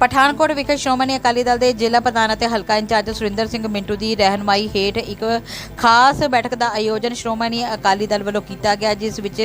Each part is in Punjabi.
ਪਠਾਨਕੋਟ ਵਿਖੇ ਸ਼੍ਰੋਮਣੀ ਅਕਾਲੀ ਦਲ ਦੇ ਜ਼ਿਲ੍ਹਾ ਪ੍ਰਧਾਨ ਅਤੇ ਹਲਕਾ ਇੰਚਾਰਜ ਸੁਰਿੰਦਰ ਸਿੰਘ ਮਿੰਟੂ ਦੀ ਰਹਿਨਮਾਈ ਹੇਠ ਇੱਕ ਖਾਸ ਬੈਠਕ ਦਾ ਆਯੋਜਨ ਸ਼੍ਰੋਮਣੀ ਅਕਾਲੀ ਦਲ ਵੱਲੋਂ ਕੀਤਾ ਗਿਆ, ਜਿਸ ਵਿੱਚ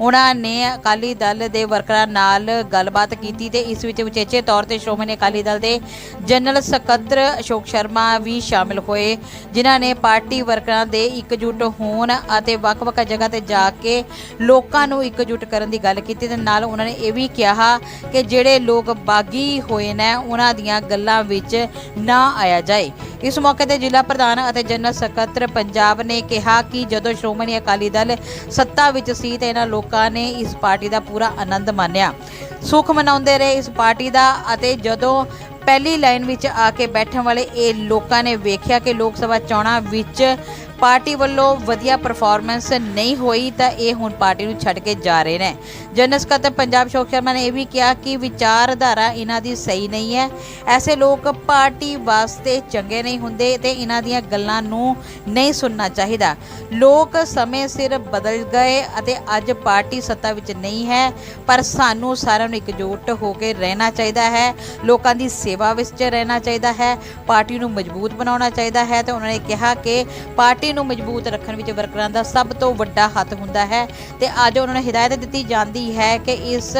ਉਹਨਾਂ ਨੇ ਅਕਾਲੀ ਦਲ ਦੇ ਵਰਕਰਾਂ ਨਾਲ ਗੱਲਬਾਤ ਕੀਤੀ ਤੇ ਇਸ ਵਿੱਚ ਵਿਚੇਚੇ ਤੌਰ ਤੇ ਸ਼੍ਰੋਮਣੀ ਅਕਾਲੀ ਦਲ ਦੇ ਜਨਰਲ ਸਕੱਤਰ ਅਸ਼ੋਕ ਸ਼ਰਮਾ ਵੀ ਸ਼ਾਮਿਲ ਹੋਏ, ਜਿਨ੍ਹਾਂ ਨੇ ਪਾਰਟੀ ਵਰਕਰਾਂ ਦੇ ਇਕਜੁੱਟ ਹੋਣ ਅਤੇ ਵੱਖ-ਵੱਖ ਜਗ੍ਹਾ ਤੇ ਜਾ ਕੇ ਲੋਕਾਂ ਨੂੰ ਇਕਜੁੱਟ ਕਰਨ ਦੀ ਗੱਲ ਕੀਤੀ ਤੇ ਨਾਲ ਉਹਨਾਂ ਨੇ ਇਹ ਵੀ ਕਿਹਾ ਕਿ ਜਿਹੜੇ ਲੋਕ ਬਾਗੀ ਹੋਏ ਨੇ ਉਹਨਾਂ ਦੀਆਂ ਗੱਲਾਂ ਵਿੱਚ ਨਾ ਆਇਆ ਜਾਏ। ਇਸ ਮੌਕੇ ਤੇ ਜ਼ਿਲ੍ਹਾ ਪ੍ਰਧਾਨ ਅਤੇ ਜਨਰਲ ਸਕੱਤਰ ਪੰਜਾਬ ਨੇ ਕਿਹਾ ਕਿ ਜਦੋਂ ਸ਼੍ਰੋਮਣੀ ਅਕਾਲੀ ਦਲ ਸੱਤਾ ਵਿੱਚ ਸੀ ਤੇ ਇਹਨਾਂ ਲੋਕਾਂ ਨੇ ਇਸ ਪਾਰਟੀ ਦਾ ਪੂਰਾ ਆਨੰਦ ਮਾਣਿਆ। ਸੁਖ ਮਨਾਉਂਦੇ ਰਹੇ ਇਸ ਪਾਰਟੀ ਦਾ ਅਤੇ ਜਦੋਂ ਪਹਿਲੀ ਲਾਈਨ ਵਿੱਚ ਆ ਕੇ ਬੈਠਣ ਵਾਲੇ ਇਹ ਲੋਕਾਂ ਨੇ ਵੇਖਿਆ ਕਿ ਲੋਕ ਸਭਾ ਚੋਣਾਂ ਵਿੱਚ ਪਾਰਟੀ ਵੱਲੋਂ ਵਧੀਆ ਪਰਫਾਰਮੈਂਸ ਨਹੀਂ ਹੋਈ ਤਾਂ ਇਹ ਹੁਣ ਪਾਰਟੀ ਨੂੰ ਛੱਡ ਕੇ ਜਾ ਰਹੇ ਨੇ। ਜਨਰਲ ਸਕੱਤਰ ਪੰਜਾਬ ਸ਼ੋਕ ਸ਼ਰਮਾ ਨੇ ਇਹ ਵੀ ਕਿਹਾ ਕਿ ਵਿਚਾਰਧਾਰਾ ਇਹਨਾਂ ਦੀ ਸਹੀ ਨਹੀਂ ਹੈ। ਐਸੇ ਲੋਕ ਪਾਰਟੀ ਵਾਸਤੇ ਚੰਗੇ ਨਹੀਂ ਹੁੰਦੇ ਤੇ ਇਹਨਾਂ ਦੀਆਂ ਗੱਲਾਂ ਨੂੰ ਨਹੀਂ ਸੁਣਨਾ ਚਾਹੀਦਾ। ਲੋਕ ਸਮੇਂ ਸਿਰ ਬਦਲ ਗਏ ਅਤੇ ਅੱਜ ਪਾਰਟੀ ਸੱਤਾ ਵਿੱਚ ਨਹੀਂ ਹੈ, ਪਰ ਸਾਨੂੰ ਸਾਰਿਆਂ ਨੂੰ ਇਕਜੁੱਟ ਹੋ ਕੇ ਰਹਿਣਾ ਚਾਹੀਦਾ ਹੈ। ਲੋਕਾਂ ਦੀ ਸੇਵਾ ਵਿੱਚ ਰਹਿਣਾ ਚਾਹੀਦਾ ਹੈ, ਪਾਰਟੀ ਨੂੰ ਮਜ਼ਬੂਤ ਬਣਾਉਣਾ ਚਾਹੀਦਾ ਹੈ ਤੇ ਉਹਨਾਂ ਨੇ ਕਿਹਾ ਕਿ ਪਾਰਟੀ ਨੂੰ ਮਜ਼ਬੂਤ ਰੱਖਣ ਵਿੱਚ ਵਰਕਰਾਂ ਦਾ ਸਭ ਤੋਂ ਵੱਡਾ ਹੱਥ ਹੁੰਦਾ ਹੈ ਤੇ ਅੱਜ ਉਹਨਾਂ ਨੂੰ ਹਦਾਇਤ ਦਿੱਤੀ ਜਾਂਦੀ ਹੈ ਕਿ ਇਸ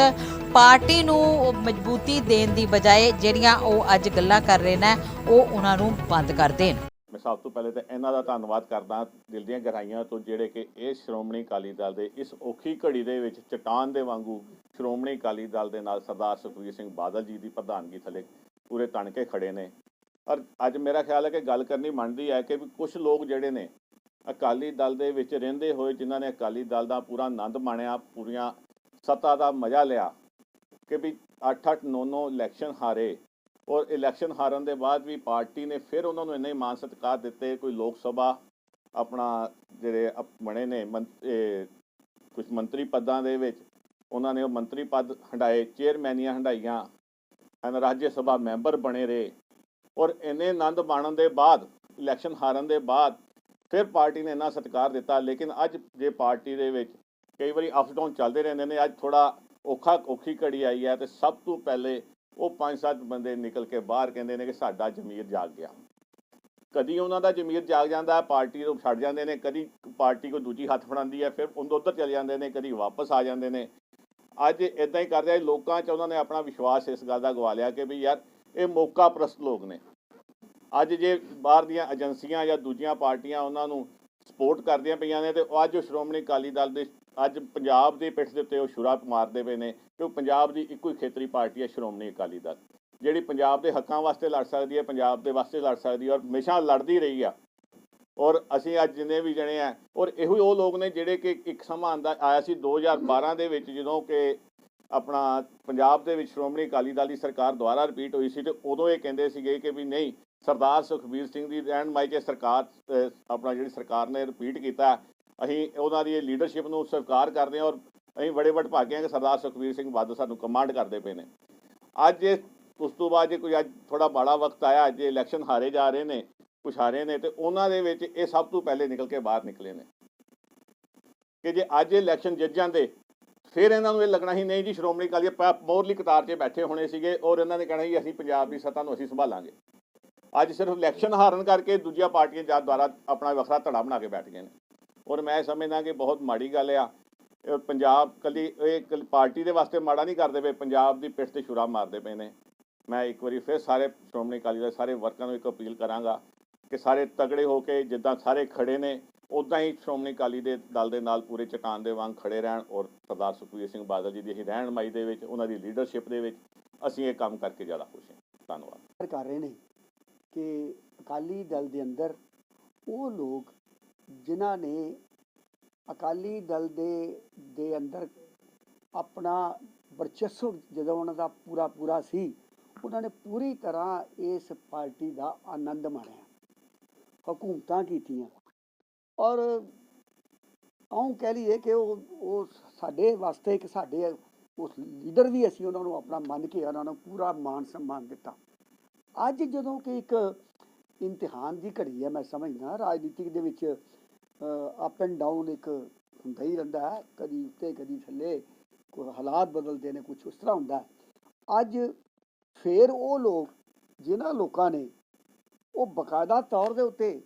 ਪਾਰਟੀ ਨੂੰ ਮਜ਼ਬੂਤੀ ਦੇਣ ਦੀ ਬਜਾਏ ਜਿਹੜੀਆਂ ਉਹ ਅੱਜ ਗੱਲਾਂ ਕਰ ਰਹੇ ਨੇ, ਉਹ ਉਹਨਾਂ ਨੂੰ ਬੰਦ ਕਰ ਦੇਣ। ਮੈਂ ਸਭ ਤੋਂ ਪਹਿਲੇ ਤਾਂ ਇਹਨਾਂ ਦਾ ਧੰਨਵਾਦ ਕਰਦਾ ਦਿਲ ਦੀਆਂ ਗਹਿਰਾਈਆਂ ਤੋਂ, ਜਿਹੜੇ ਕਿ ਇਹ ਸ਼੍ਰੋਮਣੀ ਅਕਾਲੀ ਦਲ ਦੇ ਇਸ ਔਖੀ ਘੜੀ ਦੇ ਵਿੱਚ ਚਟਾਨ ਦੇ ਵਾਂਗੂ ਸ਼੍ਰੋਮਣੀ ਅਕਾਲੀ ਦਲ ਦੇ ਨਾਲ ਸਰਦਾਰ ਸੁਖਬੀਰ ਸਿੰਘ ਬਾਦਲ ਜੀ ਦੀ ਪ੍ਰਧਾਨਗੀ ਥੱਲੇ ਪੂਰੇ ਤਣ ਕੇ ਖੜੇ ਨੇ। ਔਰ ਅੱਜ ਮੇਰਾ ਖਿਆਲ ਹੈ ਕਿ ਗੱਲ ਕਰਨੀ ਬਣਦੀ ਹੈ ਕਿ ਵੀ ਕੁਝ ਲੋਕ ਜਿਹੜੇ ਨੇ ਅਕਾਲੀ ਦਲ ਦੇ ਵਿੱਚ ਰਹਿੰਦੇ ਹੋਏ, ਜਿਨ੍ਹਾਂ ਨੇ ਅਕਾਲੀ ਦਲ ਦਾ ਪੂਰਾ ਆਨੰਦ ਮਾਣਿਆ, ਪੂਰੀਆਂ ਸੱਤਾ ਦਾ ਮਜ਼ਾ ਲਿਆ ਕਿ ਵੀ 8-8 9-9 ਇਲੈਕਸ਼ਨ ਹਾਰੇ ਔਰ ਇਲੈਕਸ਼ਨ ਹਾਰਨ ਦੇ ਬਾਅਦ ਵੀ ਪਾਰਟੀ ਨੇ ਫਿਰ ਉਹਨਾਂ ਨੂੰ ਇੰਨੇ ਮਾਨ ਸਤਿਕਾਰ ਦਿੱਤੇ, ਕੋਈ ਲੋਕ ਸਭਾ ਆਪਣਾ ਜਿਹੜੇ ਅਪ- ਬਣੇ ਨੇ ਕੁਝ ਮੰਤਰੀ ਪਦਾਂ ਦੇ ਵਿੱਚ, ਉਹਨਾਂ ਨੇ ਉਹ ਮੰਤਰੀ ਪਦ ਹੰਡਾਏ, ਚੇਅਰਮੈਨੀਆਂ ਹੰਡਾਈਆਂ ਹਨ ਰਾਜ ਸਭਾ ਮੈਂਬਰ ਬਣੇ ਰਹੇ। ਔਰ ਇੰਨੇ ਆਨੰਦ ਮਾਣਨ ਦੇ ਬਾਅਦ ਇਲੈਕਸ਼ਨ ਹਾਰਨ ਦੇ ਬਾਅਦ ਫਿਰ ਪਾਰਟੀ ਨੇ ਇੰਨਾ ਸਤਿਕਾਰ ਦਿੱਤਾ। ਲੇਕਿਨ ਅੱਜ ਜੇ ਪਾਰਟੀ ਦੇ ਵਿੱਚ ਕਈ ਵਾਰੀ ਅਪਸ ਡਾਊਨ ਚੱਲਦੇ ਰਹਿੰਦੇ ਨੇ, ਅੱਜ ਥੋੜਾ ਔਖਾ ਔਖੀ ਘੜੀ ਆਈ ਹੈ ਤੇ ਸਭ ਤੋਂ ਪਹਿਲੇ ਉਹ ਪੰਜ ਸੱਤ ਬੰਦੇ ਨਿਕਲ ਕੇ ਬਾਹਰ ਕਹਿੰਦੇ ਨੇ ਕਿ ਸਾਡਾ ਜ਼ਮੀਰ ਜਾਗ ਗਿਆ। ਕਦੀ ਉਹਨਾਂ ਦਾ ਜ਼ਮੀਰ ਜਾਗ ਜਾਂਦਾ ਹੈ ਪਾਰਟੀ ਤੋਂ ਛੱਡ ਜਾਂਦੇ ਨੇ, ਕਦੀ ਪਾਰਟੀ ਕੋ ਦੂਜੀ ਹੱਥ ਫੜਾਉਂਦੀ ਹੈ, ਫਿਰ ਉਹਨਾਂ ਉੱਧਰ ਚਲੇ ਜਾਂਦੇ ਨੇ, ਕਦੀ ਵਾਪਸ ਆ ਜਾਂਦੇ ਨੇ। ਅੱਜ ਇਦਾਂ ਹੀ ਕਰਦੇ ਆ, ਲੋਕਾਂ 'ਚ ਉਹਨਾਂ ਨੇ ਆਪਣਾ ਵਿਸ਼ਵਾਸ ਇਸ ਗੱਲ ਦਾ ਗਵਾ ਲਿਆ ਕਿ ਵੀ ਯਾਰ ਇਹ ਮੌਕਾ ਪ੍ਰਸਤ ਲੋਕ ਨੇ। ਅੱਜ ਜੇ ਬਾਹਰ ਦੀਆਂ ਏਜੰਸੀਆਂ ਜਾਂ ਦੂਜੀਆਂ ਪਾਰਟੀਆਂ ਉਹਨਾਂ ਨੂੰ ਸਪੋਰਟ ਕਰਦੀਆਂ ਪਈਆਂ ਨੇ ਤੇ ਉਹ ਅੱਜ ਉਹ ਸ਼੍ਰੋਮਣੀ ਅਕਾਲੀ ਦਲ ਦੇ ਅੱਜ ਪੰਜਾਬ ਦੇ ਪਿੱਠ ਦੇ ਉੱਤੇ ਉਹ ਸ਼ੁਰਾ ਮਾਰਦੇ ਪਏ ਨੇ ਕਿ ਉਹ ਪੰਜਾਬ ਦੀ ਇੱਕੋ ਹੀ ਖੇਤਰੀ ਪਾਰਟੀ ਹੈ ਸ਼੍ਰੋਮਣੀ ਅਕਾਲੀ ਦਲ। ਜਿਹੜੀ ਪੰਜਾਬ ਦੇ ਹੱਕਾਂ ਵਾਸਤੇ ਲੜ ਸਕਦੀ ਹੈ, ਪੰਜਾਬ ਦੇ ਵਾਸਤੇ ਲੜ ਸਕਦੀ ਹੈ ਔਰ ਹਮੇਸ਼ਾ ਲੜਦੀ ਰਹੀ ਆ। ਔਰ ਅਸੀਂ ਅੱਜ ਜਿੰਨੇ ਵੀ ਜਣੇ ਆ, ਔਰ ਇਹੋ ਹੀ ਉਹ ਲੋਕ ਨੇ ਜਿਹੜੇ ਕਿ ਇੱਕ ਸਮਾਂ ਆਂਦਾ, ਆਇਆ ਸੀ 2012 ਦੇ ਵਿੱਚ ਜਦੋਂ ਕਿ ਆਪਣਾ ਪੰਜਾਬ ਦੇ ਵਿੱਚ ਸ਼੍ਰੋਮਣੀ ਅਕਾਲੀ ਦਲ ਦੀ ਸਰਕਾਰ ਦੁਆਰਾ ਰਿਪੀਟ ਹੋਈ ਸੀ ਤੇ ਉਦੋਂ ਇਹ ਕਹਿੰਦੇ ਸੀਗੇ ਕਿ ਵੀ ਨਹੀਂ, ਸਰਦਾਰ ਸੁਖਬੀਰ ਸਿੰਘ ਦੀ ਰਹਿਣ ਮਾਈ 'ਚ ਸਰਕਾਰ ਆਪਣਾ ਜਿਹੜੀ ਸਰਕਾਰ ਨੇ ਰਿਪੀਟ ਕੀਤਾ, ਅਸੀਂ ਉਹਨਾਂ ਦੀ ਲੀਡਰਸ਼ਿਪ ਨੂੰ ਸਵੀਕਾਰ ਕਰਦੇ ਹਾਂ ਔਰ ਅਸੀਂ ਬੜੇ ਵੱਡ ਭਾਗੇ ਹਾਂ ਕਿ ਸਰਦਾਰ ਸੁਖਬੀਰ ਸਿੰਘ ਬਾਦਲ ਸਾਨੂੰ ਕਮਾਂਡ ਕਰਦੇ ਪਏ ਨੇ। ਅੱਜ ਉਸ ਤੋਂ ਬਾਅਦ ਜੇ ਕੋਈ ਅੱਜ ਥੋੜਾ ਬਾੜਾ ਵਕਤ ਆਇਆ ਜੇ ਇਲੈਕਸ਼ਨ ਹਾਰੇ ਜਾ ਰਹੇ ਨੇ, ਕੁਛ ਹਾਰੇ ਨੇ ਤੇ ਉਹਨਾਂ ਦੇ ਵਿੱਚ ਇਹ ਸਭ ਤੋਂ ਪਹਿਲੇ ਨਿਕਲ ਕੇ ਬਾਹਰ ਨਿਕਲੇ ਨੇ। ਕਿ ਜੇ ਅੱਜ ਇਲੈਕਸ਼ਨ ਜਿੱਤ ਜਾਂਦੇ ਫਿਰ ਇਹਨਾਂ ਨੂੰ ਇਹ ਲੱਗਣਾ ਹੀ ਨਹੀਂ ਜੀ, ਸ਼੍ਰੋਮਣੀ ਅਕਾਲੀ ਦਲ ਮੋਰਲੀ ਕਤਾਰ 'ਚ ਬੈਠੇ ਹੋਣੇ ਸੀਗੇ ਔਰ ਇਹਨਾਂ ਨੇ ਕਹਿਣਾ ਜੀ ਅਸੀਂ ਪੰਜਾਬ ਦੀ ਸੱਤਾ ਨੂੰ ਅਸੀਂ ਸੰਭਾਲਾਂਗੇ। ਅੱਜ ਸਿਰਫ ਇਲੈਕਸ਼ਨ ਹਾਰਨ ਕਰਕੇ ਦੂਜੀਆਂ ਪਾਰਟੀਆਂ ਜਾਂ ਦੁਆਰਾ ਆਪਣਾ ਵੱਖਰਾ ਧੜਾ ਬਣਾ ਕੇ ਬੈਠ ਗਏ ਨੇ। ਔਰ ਮੈਂ ਸਮਝਦਾ ਕਿ ਬਹੁਤ ਮਾੜੀ ਗੱਲ ਆ ਪੰਜਾਬ ਕੱਲੀ, ਇਹ ਇਕੱਲੀ ਪਾਰਟੀ ਦੇ ਵਾਸਤੇ ਮਾੜਾ ਨਹੀਂ ਕਰਦੇ ਪਏ, ਪੰਜਾਬ ਦੀ ਪਿੱਠ ਤੇ ਛੁਰਾ ਮਾਰਦੇ ਪਏ ਨੇ। ਮੈਂ ਇੱਕ ਵਾਰੀ ਫਿਰ ਸਾਰੇ ਸ਼੍ਰੋਮਣੀ ਅਕਾਲੀ ਦੇ ਸਾਰੇ ਵਰਕਰਾਂ ਨੂੰ ਇੱਕ ਅਪੀਲ ਕਰਾਂਗਾ ਕਿ ਸਾਰੇ ਤਗੜੇ ਹੋ ਕੇ ਜਿੱਦਾਂ ਸਾਰੇ ਖੜੇ ਨੇ ਉਦਾਂ ਹੀ ਸ਼੍ਰੋਮਣੀ ਅਕਾਲੀ ਦੇ ਦਲ ਦੇ ਨਾਲ ਪੂਰੇ ਚਟਾਨ ਦੇ ਵਾਂਗ ਖੜੇ ਰਹਿਣ ਔਰ ਸਰਦਾਰ ਸੁਖਬੀਰ ਸਿੰਘ ਬਾਦਲ ਜੀ ਦੀ ਅਸੀਂ ਰਹਿਨਮਾਈ ਦੇ ਵਿੱਚ, ਉਹਨਾਂ ਦੀ ਲੀਡਰਸ਼ਿਪ ਦੇ ਵਿੱਚ ਅਸੀਂ ਇਹ ਕੰਮ ਕਰਕੇ ਜ਼ਿਆਦਾ ਖੁਸ਼ ਹਾਂ। ਧੰਨਵਾਦ। ਕਰ ਰਹੇ ਨੇ ਕਿ ਅਕਾਲੀ ਦਲ ਦੇ ਅੰਦਰ ਉਹ ਲੋਕ ਜਿਨ੍ਹਾਂ ਨੇ ਅਕਾਲੀ ਦਲ ਦੇ ਦੇ ਅੰਦਰ ਆਪਣਾ ਵਰਚਸਵ ਜਦੋਂ ਉਹਨਾਂ ਦਾ ਪੂਰਾ ਪੂਰਾ ਸੀ, ਉਹਨਾਂ ਨੇ ਪੂਰੀ ਤਰ੍ਹਾਂ ਇਸ ਪਾਰਟੀ ਦਾ ਆਨੰਦ ਮਾਣਿਆ, ਹਕੂਮਤਾਂ ਕੀਤੀਆਂ। ਔਰ ਆਉਂ ਕਹਿ ਲਈਏ ਕਿ ਉਹ ਉਹ ਸਾਡੇ ਵਾਸਤੇ ਇੱਕ ਸਾਡੇ ਉਸ ਲੀਡਰ ਵੀ ਅਸੀਂ ਉਹਨਾਂ ਨੂੰ ਆਪਣਾ ਮੰਨ ਕੇ ਉਹਨਾਂ ਨੂੰ ਪੂਰਾ ਮਾਨ ਸਨਮਾਨ ਦਿੱਤਾ। ਅੱਜ ਜਦੋਂ ਕਿ ਇੱਕ ਇਮਤਿਹਾਨ ਦੀ ਘੜੀ ਹੈ, ਮੈਂ ਸਮਝਦਾ ਰਾਜਨੀਤਿਕ ਦੇ ਵਿੱਚ ਅਪ ਐਂਡ ਡਾਊਨ ਇੱਕ ਹੁੰਦਾ ਹੀ ਰਹਿੰਦਾ ਹੈ, ਕਦੀ ਉੱਤੇ, ਕਦੀ ਥੱਲੇ, ਕੋਈ ਹਾਲਾਤ ਬਦਲਦੇ ਨੇ ਕੁਝ ਉਸ ਤਰ੍ਹਾਂ ਹੁੰਦਾ ਅੱਜ ਫਿਰ ਉਹ ਲੋਕ, ਜਿਨ੍ਹਾਂ ਲੋਕਾਂ ਨੇ ਉਹ ਬਕਾਇਦਾ ਤੌਰ ਦੇ ਉੱਤੇ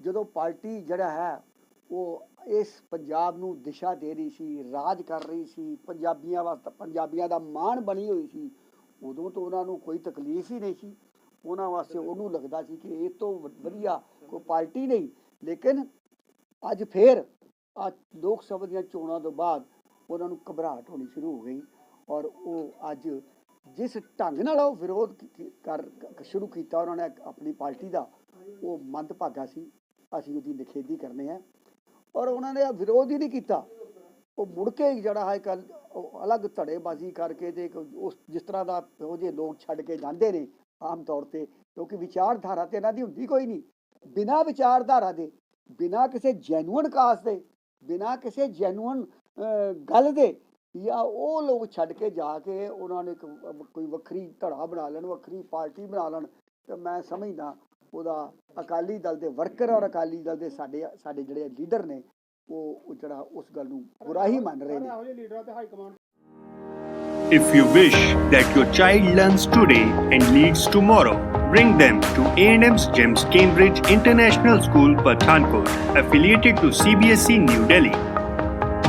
ਜਦੋਂ ਪਾਰਟੀ ਜਿਹੜਾ ਹੈ, ਉਹ ਇਸ ਪੰਜਾਬ ਨੂੰ ਦਿਸ਼ਾ ਦੇ ਰਹੀ ਸੀ, ਰਾਜ ਕਰ ਰਹੀ ਸੀ, ਪੰਜਾਬੀਆਂ ਵਾਸਤੇ ਪੰਜਾਬੀਆਂ ਦਾ ਮਾਣ ਬਣੀ ਹੋਈ ਸੀ, ਉਦੋਂ ਤੋਂ ਉਹਨਾਂ ਨੂੰ ਕੋਈ ਤਕਲੀਫ ਹੀ ਨਹੀਂ ਸੀ। ਉਹਨਾਂ ਵਾਸਤੇ ਉਹਨੂੰ ਲੱਗਦਾ ਸੀ ਕਿ ਇਹ ਤੋਂ ਵ- ਵਧੀਆ ਕੋਈ ਪਾਰਟੀ ਨਹੀਂ। ਲੇਕਿਨ ਅੱਜ ਫੇਰ ਆ ਲੋਕ ਸਭਾ ਦੀਆਂ ਚੋਣਾਂ ਤੋਂ ਬਾਅਦ ਉਹਨਾਂ ਨੂੰ ਘਬਰਾਹਟ ਹੋਣੀ ਸ਼ੁਰੂ ਹੋ ਗਈ ਔਰ ਉਹ ਅੱਜ ਜਿਸ ਢੰਗ ਨਾਲ ਉਹ ਵਿਰੋਧ ਕਰ, ਸ਼ੁਰੂ ਕੀਤਾ ਉਹਨਾਂ ਨੇ ਆਪਣੀ ਪਾਰਟੀ ਦਾ, ਉਹ ਮੰਦਭਾਗਾ ਸੀ। ਅਸੀਂ ਉਹਦੀ ਨਿਖੇਧੀ ਕਰਨੇ ਆ। ਔਰ ਉਹਨਾਂ ਨੇ ਵਿਰੋਧ ਹੀ ਨਹੀਂ ਕੀਤਾ। ਉਹ ਮੁੜ ਕੇ ਜਿਹੜਾ ਹੈ ਕੱਲ ਅਲੱਗ ਧੜੇਬਾਜ਼ੀ ਕਰਕੇ ਤੇ ਉਸ ਜਿਸ ਤਰ੍ਹਾਂ ਦਾ ਉਹ ਜਿਹੇ ਲੋਕ ਛੱਡ ਕੇ ਜਾਂਦੇ ਨੇ ਆਮ ਤੌਰ ਤੇ, ਕਿਉਂਕਿ ਵਿਚਾਰਧਾਰਾ ਤੇ ਇਹਨਾਂ ਦੀ ਹੁੰਦੀ ਕੋਈ ਨਹੀਂ। ਬਿਨਾਂ ਵਿਚਾਰਧਾਰਾ ਦੇ, ਬਿਨਾਂ ਕਿਸੇ ਜੈਨੂਅਨ ਕਾਸ ਦੇ, ਬਿਨਾਂ ਕਿਸੇ ਜੈਨੂਅਨ ਗੱਲ ਦੇ, ਜਾਂ ਉਹ ਲੋਕ ਛੱਡ ਕੇ ਜਾ ਕੇ ਉਹਨਾਂ ਨੇ ਇੱਕ ਕੋਈ ਵੱਖਰੀ ਧੜਾ ਬਣਾ ਲੈਣ, ਵੱਖਰੀ ਪਾਰਟੀ ਬਣਾ ਲੈਣ, ਤੇ ਮੈਂ ਸਮਝਦਾ ਉਹਦਾ ਅਕਾਲੀ ਦਲ ਦੇ ਵਰਕਰ ਔਰ ਅਕਾਲੀ ਦਲ ਦੇ ਸਾਡੇ ਸਾਡੇ ਜਿਹੜੇ ਲੀਡਰ ਨੇ ਉਹ ਉਹ ਜਿਹੜਾ ਉਸ ਗੱਲ ਨੂੰ ਬੁਰਾ ਹੀ ਮੰਨ ਰਹੇ ਨੇ If you wish that your child learns today and leads tomorrow, bring them to A&M's GEMS Cambridge International School, Pathankot, affiliated to CBSE E, New Delhi.